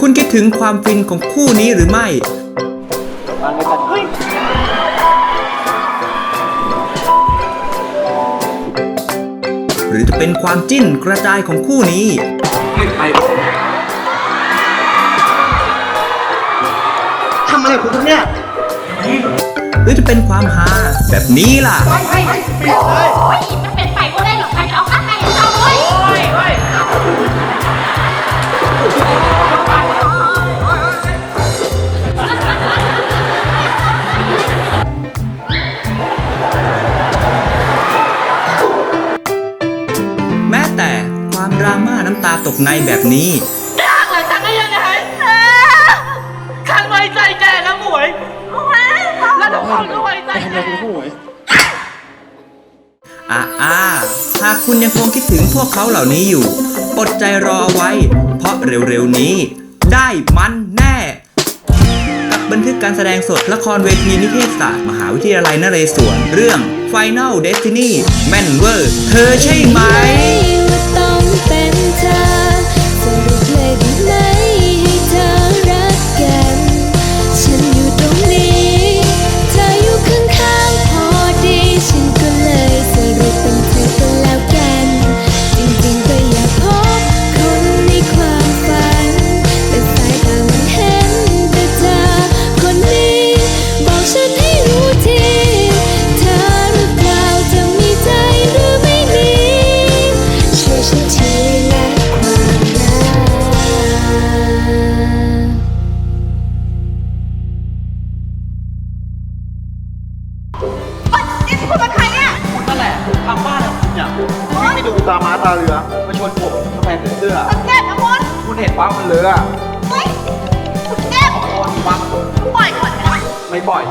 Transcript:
คุณคิดถึงความฟินของคู่นี้หรือไม่ หรือจะเป็นความจิ้นกระจายของคู่นี้ ทำอะไรของคุณเนี่ย หรือจะเป็นความฮาแบบนี้ล่ะมันเป็ ความดราม่าน้ำตาตกในแบบนี้ยากเลยฉันได้ยังไงฉันไว้ใจแกนะหมวย แล้วทุกคนก็ไว้ใจแกอ่าอ่าหากคุณยังคงคิดถึงพวกเขาเหล่านี้อยู่ อดใจรอเอาไว้ เพราะเร็วๆนี้ ได้มันแน่ กับบันทึกการแสดงสดละครเวทีนิเทศศาสตร์ มหาวิทยาลัยนเรศวรเรื่อง Final Destiny แม่นเวอร์ เธอใช่ไหม นี่คุณเป็นใครเนี่ยนั่นแหละทำบ้านของคุณเนี่ยวิ่ไปดูตามาตาเรือมาชนผมทำไมถึงเสื้อ สังเกตนะมดคุณเห็นว่ามันเลยอะเฮ้ยสังเกตขอโทษทีว่าปล่อยก่อนนะไม่ปล่อย